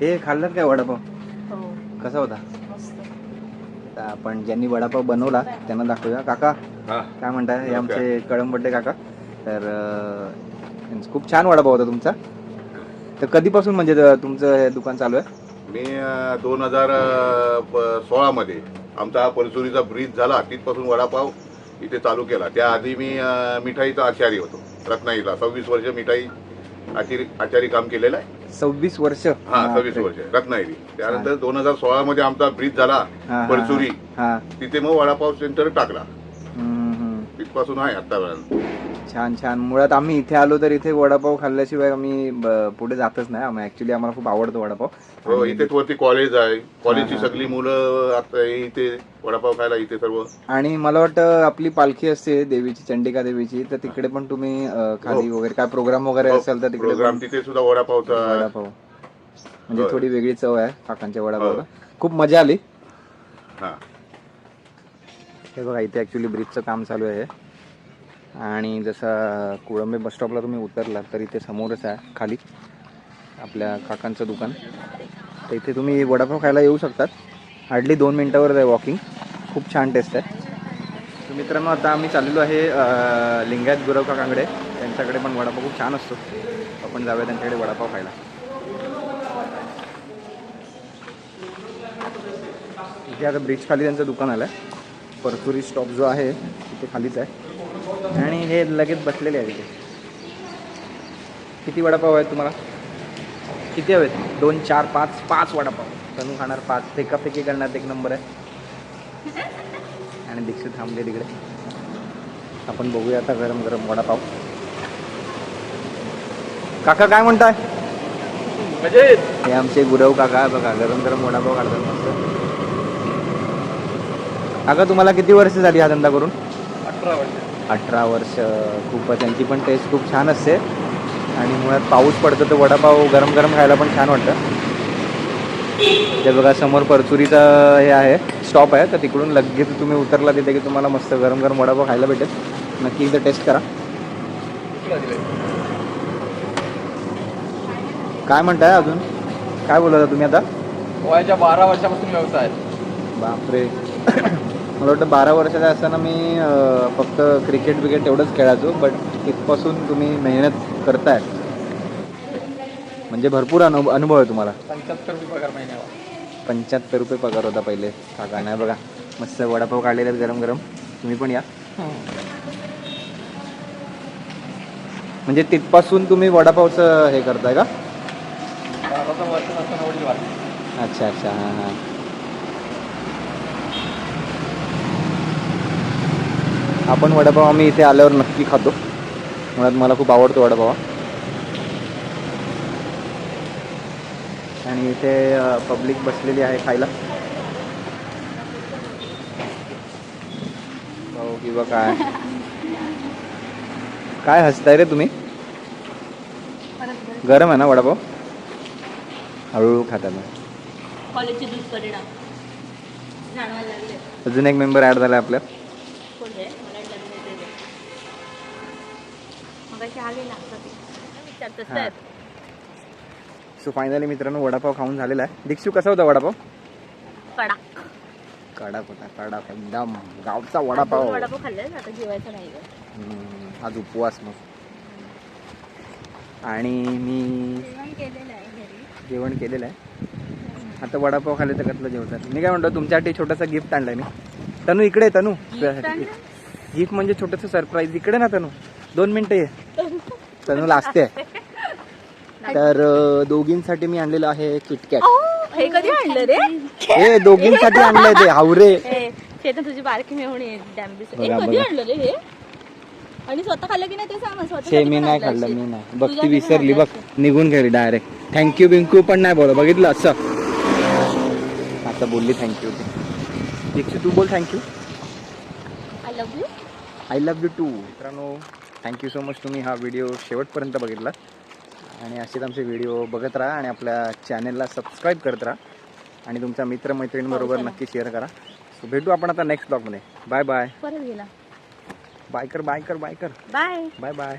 हे खाल्लं काय वडापाव? हो. कसा होता? तर आपण ज्यांनी वडापाव बनवला त्यांना दाखवूया. काका हा. काय म्हणताय? हे आमचे कळंबड्डे काका. तर अं, खूप छान वडापाव होता तुमचा. तर कधीपासून म्हणजे त- तुमचं हे दुकान चालू आहे? मी दोन हजार सोळा मध्ये आमचा हा परचुरीचा ब्रिज झाला. तिथपासून वडापाव इथे चालू केला. त्याआधी मी अ, मिठाईचा आचारी होतो. रत्नागिरीला सव्वीस वर्ष मिठाई आचारी आचारी काम केलेलं आहे. सव्वीस वर्ष. हा सव्वीस वर्ष. रत्नागिरी. त्यानंतर दोन हजार सोळा मध्ये आमचा ब्रिज झाला हा, परचुरी. हा. तिथे मग वडापाव सेंटर टाकला. तिथपासून आहे आतापर्यंत छान छान. मुळात आम्ही इथे आलो तर इथे वडापाव खाल्ल्याशिवाय आम्ही ब- पुढे जातच नाही. आम्ही ऍक्च्युली आम्हाला खूप आवडतो वडापाव. हो इथेच वरती कॉलेज आहे. कॉलेजची हा, हा. सगळी मुलं आता इथे वडापाव खायला इथे सर्व. आणि मला वाटतं आपली पालखी असते देवीची चंडिका देवीची. तर तिकडे पण तुम्ही अं, खाली वगैरे काय प्रोग्राम वगैरे असेल तर तिकडे प्रोग्राम पण तिथे सुद्धा वडापावचा वडापाव. म्हणजे. थोडी वेगळी चव आहे काकांच्या वडापावला. हो. खूप मजा आली. हा. हे बघा इथे ॲक्च्युली ब्रिजचं काम चालू आहे. आणि जसं कुळंबे बस स्टॉपला तुम्ही उतरला तर इथे समोरच आहे खाली. आपल्या काकांचं दुकान. तर इथे तुम्ही वडापाव खायला येऊ शकतात. हार्डली दोन मिनटावर आहे वॉकिंग खूप छान टेस्ट आहे. तर मित्रांनो आता आम्ही चाललेलो आहे लिंगायत गुरव काकांकडे. त्यांच्याकडे पण वडापाव खूप छान असतो. आपण जाऊया त्यांच्याकडे वडापाव खायला. इथे आता ब्रिज खाली त्यांचं दुकान आलं आहे परतुरी स्टॉप जो आहे तिथे खालीच आहे. आणि हे लगेच बसलेले आहे तिथे किती वडापाव आहेत तुम्हाला? किती हवेत दोन चार पाच पाच वडापाव. तनू खाणार पाच. फेकाफेकी करण्यात एक नंबर आहे. आणि दीक्षित थांबले तिकडे. आपण बघूया आता गरम गरम वडापाव. काका काय म्हणताय? हे आमचे गुरव काका आहे बघा गरम गरम वडापाव काढतात मस्त. काका तुम्हाला किती वर्ष झाली हा धंदा करून? अठरा वर्ष. अठरा वर्ष खूपच. त्यांची पण टेस्ट खूप छान असते. आणि मुळात पाऊस पडतो तर वडापाव गरम गरम खायला पण छान वाटतं. ते बघा समोर परचुरीचा हे आहे स्टॉप आहे. तर तिकडून लगेच तुम्ही उतरला तिथे की तुम्हाला मस्त गरम गरम वडापाव खायला भेटेल. नक्की एकदा टेस्ट करा. काय म्हणताय अजून? काय बोलत तुम्ही आता? वयाच्या बारा वर्षापासून व्यवसाय. बापरे. मला वाटतं बारा वर्षाचा असताना मी फक्त क्रिकेट बिकेट तेवढंच खेळायचो बट इथपासून तुम्ही मेहनत करताय. म्हणजे भरपूर अनु अनुभव आहे तुम्हाला. पंच्याहत्तर रुपये पगार महिन्याला. पंच्याहत्तर रुपये पगार होता पहिले. काका नाही बघा. मस्त वडापाव काढलेले आहेत गरम गरम. तुम्ही पण या. म्हणजे तिथपासून तुम्ही वडापावचं हे करताय का. अच्छा अच्छा. हां हां. आपण वडापाव आम्ही इथे आल्यावर नक्की खातो. मुळात मला खूप आवडतो वडापाव. हा. आणि इथे पब्लिक बसलेली आहे खायला. भाऊ किंवा काय? काय हसताय रे तुम्ही? गरम आहे ना वडापाव? हळूहळू खाता मग कॉलेजचे दुष्परिणाम. जाणवायला लागले. अजून एक मेंबर ऍड झाला आपल्या हा. सो फायनली मित्रांनो वडापाव खाऊन झालेला आहे. दीक्षू कसा होता वडापाव? कडा. कडक होता कडक एकदम. गावचा वडापाव. वडापाव खाल्ले आता जेवायचं नाही गं. हम्म, आज उपवास मग. आणि मी जेवण केलेलं आहे घरी. जेवण केलेलं आहे. आता वडापाव खाल्ले तर कसलं जेवतात? मी काय म्हणतो तुमच्यासाठी छोटासा गिफ्ट आणलाय मी. तनू इकडे आहे, तनू. गिफ्ट म्हणजे छोटस सरप्राईज इकडे ना तनू. दोन मिनिटं ये. तनूला असते तर दोघींसाठी मी आणलेलं आहे किटकॅट हे कधी आणलं रे? हे दोघींसाठी आणलंय ते हावरे. हे तुझी बारकी बघा, कधी बघा. आणलं रे हे? आणि स्वतः खाल्लं की नाही ते सांग स्वतः छे मी नाही खाल्लं मी नाही. बघ ती विसरली बघ. निघून गेली डायरेक्ट थँक्यू बिंकू पण नाही बोला बघितलं असं. आता बोलली थँक्यू दीक्षित तू बोल thank you I love you I love you too मित्रांनो थँक्यू सो मच तुम्ही हा व्हिडिओ शेवटपर्यंत बघितला. आणि असेच आमचे व्हिडिओ बघत राहा आणि आपल्या चॅनेलला सबस्क्राईब करत राहा. आणि तुमच्या मित्रमैत्रिणींबरोबर हो. नक्की शेअर करा. सो भेटू आपण आता नेक्स्ट ब्लॉगमध्ये बाय बाय परत गेला. बाय कर बाय कर बाय कर. Bye bye bye